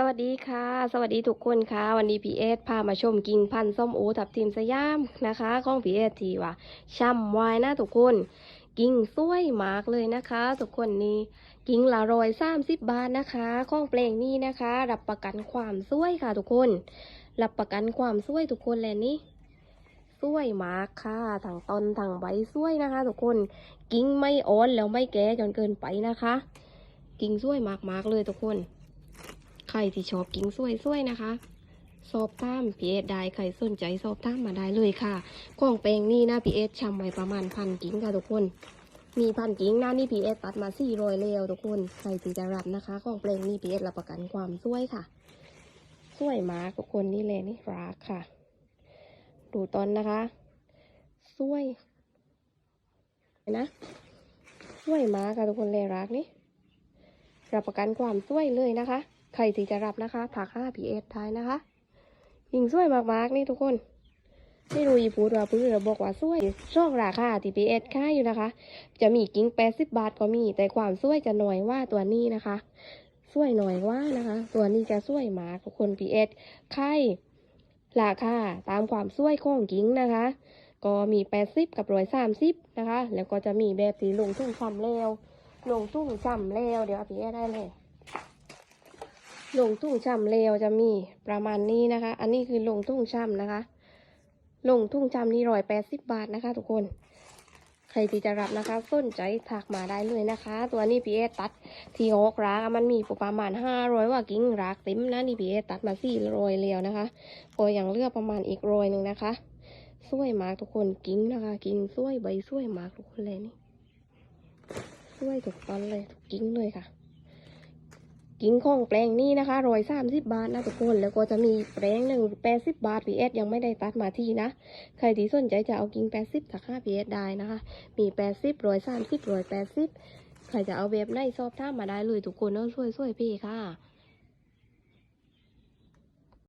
สวัสดีค่ะ สวัสดีทุกคนค่ะ วันนี้พีเอสพามาชมกิ่งพันธุ์ส้มโอทับทิมสยามนะคะของพีเอสทีว่าช่ำวายนะทุกคน กิ่งสวยมากเลยนะคะ ทุกคนนี้กิ่งละร้อยสามสิบบาทนะคะของเปลงนี้นะคะ รับประกันความสวยค่ะทุกคน รับประกันความสวยทุกคนเลยนี่สวยมากค่ะทั้งต้นทั้งใบสวยนะคะ ทุกคน กิ่งไม่อ่อนแล้วไม่แก่จนเกินไปนะคะ กิ่งสวยมากๆเลยทุกคน ใครที่ชอบกิ่งสวยๆนะคะ สอบตามพีเอสได้ใครสนใจสอบตามมาได้เลยค่ะของแปลงนี้นะพีเอสชำไว้ประมาณพันกิ่งค่ะทุกคน มีพันกิ่งนะนี่พีเอสตัดมาสี่รอยแล้วทุกคนใครที่จะรับนะคะของแปลงนี้พีเอสรับประกันความสวยค่ะสวยมากทุกคนนี่เลยนี่รักค่ะ ดูตอนนะคะสวยนะสวยมากค่ะทุกคนเลยรักนี่รับประกันความสวยเลยนะคะ ใครที่จะรับนะคะผัก5 PS ท้ายนะคะ ยิงสวยมากๆนี่ทุกคนไม่รู้อีพูดว่าพื้นเราบอกว่าสวยช่องราคาที่ PS ค่ายอยู่นะคะ จะมีกิ้ง80บาทก็มี แต่ความสวยจะหน่อยว่าตัวนี้นะคะสวยหน่อยว่านะคะ ตัวนี้จะสวยมากทุกคน PS ค่ายราคาตามความสวยของกิ้งนะคะก็มี80กับ130นะคะ แล้วก็จะมีแบบที่ลงทุ่งความเร็วลงทุ่งช่ำแล้ว เดี๋ยวพี่แอได้เลย ลงทุ่งช่ำแล้วจะมีประมาณนี้นะคะ อันนี้คือลงทุ่งช่ำนะคะ ลงทุ่งช่ำนี่ร้อยแปดสิบบาทนะคะ ทุกคน ใครที่จะรับนะคะสนใจถักมาได้เลยนะคะ ตัวนี้พีเอตัดที่หกรากมันมีประมาณห้าร้อยว่ากิ่งรากเต็มนะนี่พีเอตัดมาสี่ร้อยแล้วนะคะก็ยังเลือกประมาณอีกร้อยหนึ่งนะคะสวยมากทุกคนกิ่งนะคะ กิ่งสวยใบสวยมากทุกคนเลยนี่ช่วยถูกตอนเลยถูกกิ้งเลยค่ะ กิ้งของแปลงนี้นะคะร้อยสามสิบบาทนะทุกคน แล้วก็จะมีแปลงหนึ่งแปดสิบบาทพีเอสยังไม่ได้ตัดมาที่นะ ใครที่สนใจจะเอากิ้งแปดสิบสักห้าพีเอสได้นะคะ มีแปดสิบร้อยสามสิบร้อยแปดสิบใครจะเอาเว็บในชอบท่ามาได้เลยทุกคนเนาะช่วยช่วยๆพี่ค่ะ